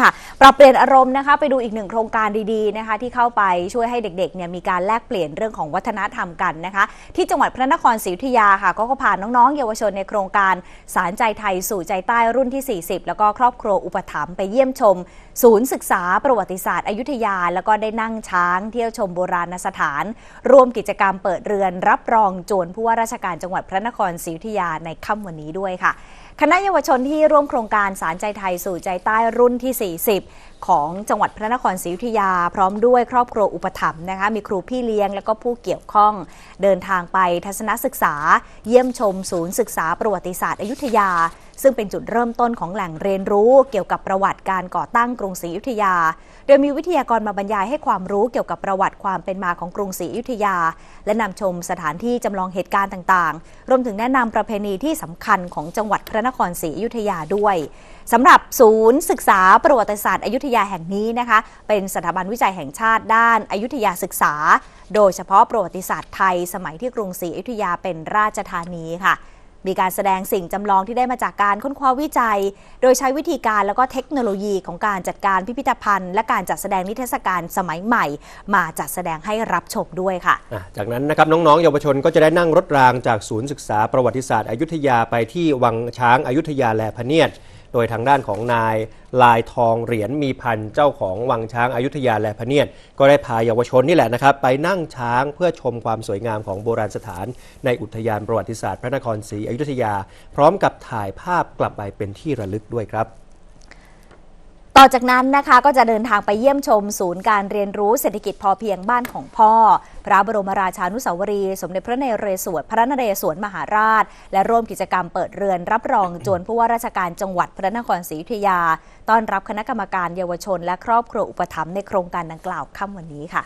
ค่ะปรับเปลี่ยนอารมณ์นะคะไปดูอีกหนึ่งโครงการดีๆนะคะที่เข้าไปช่วยให้เด็กๆเนี่ยมีการแลกเปลี่ยนเรื่องของวัฒนธรรมกันนะคะ ที่จังหวัดพระนครศรีอยุธยาค่ะก็พาน้องๆ เยาวชนในโครงการสารใจไทยสู่ใจใต้รุ่นที่ 40 แล้วก็ครอบครัวอุปถัมภ์ไปเยี่ยมชม ศูนย์ศึกษาประวัติศาสตร์อยุธยา แล้วก็ได้นั่งช้างเที่ยวชมโบราณสถาน ร่วมกิจกรรมเปิดเรือน รับรองโจรผู้ว่าราชการจังหวัดพระนครศรีอยุธยาในค่ำวันนี้ด้วยค่ะ คณะเยาวชนที่ร่วมโครงการสารใจไทยสู่ใจใต้รุ่นที่ 40 ของจังหวัดพระนครศรีอยุธยา พร้อมด้วยครอบครัวอุปถัมภ์นะคะ มีครูพี่เลี้ยงและก็ผู้เกี่ยวข้อง เดินทางไปทัศนศึกษา เยี่ยมชมศูนย์ศึกษาประวัติศาสตร์อยุธยา ซึ่งเป็นจุดเริ่มต้นของแหล่งเรียนรู้เกี่ยวกับประวัติการก่อตั้งกรุงศรีอยุธยา โดยมีวิทยากรมาบรรยายให้ความรู้เกี่ยวกับประวัติความเป็นมาของกรุงศรีอยุธยา และนำชมสถานที่จำลองเหตุการณ์ต่างๆ รวมถึงแนะนำประเพณีที่สำคัญของจังหวัดพระนครศรีอยุธยาด้วยสำหรับศูนย์ศึกษาประวัติศาสตร์อยุธยาแห่งนี้นะคะ เป็นสถาบันวิจัยแห่งชาติด้านอยุธยาศึกษา โดยเฉพาะประวัติศาสตร์ไทย สมัยที่กรุงศรีอยุธยาเป็นราชธานีค่ะ มีการแสดงสิ่งจำลองที่ได้มาจากการค้นคว้าวิจัย โดยใช้วิธีการแล้วก็เทคโนโลยีของการจัดการพิพิธภัณฑ์ และการจัดแสดงนิทรรศการสมัยใหม่ มาจัดแสดงให้รับชมด้วยค่ะ อะจากนั้นนะครับน้องๆเยาวชนก็จะได้นั่งรถรางจากศูนย์ศึกษาประวัติศาสตร์อยุธยาไปที่วังช้างอายุทยาแลพะเนียด โดยทางด้านของนายลายทองเหรียญมีพันเจ้าของวังช้างอายุทยาและพระเนียดก็ได้พาเยาวชนนี่แหละนะครับ ไปนั่งช้างเพื่อชมความสวยงามของโบราณสถาน ในอุทยานประวัติศาสตร์พระนครศรีอยุธยา พร้อมกับถ่ายภาพกลับไปเป็นที่ระลึกด้วยครับ ต่อจากนั้นนะคะก็จะเดินทางไปเยี่ยมชมศูนย์การเรียนรู้เศรษฐกิจพอเพียงบ้านของพ่อ พระบรมราชานุสาวรี สมเด็จพระนเรศวรพระนเรศวรมหาราช และร่วมกิจกรรมเปิดเรือน รับรองจวนผู้ว่าราชการจังหวัดพระนครศรีอยุธยา ต้อนรับคณะกรรมการเยาวชน และครอบครัวอุปถัมภ์ในโครงการดังกล่าวค่ำวันนี้ค่ะ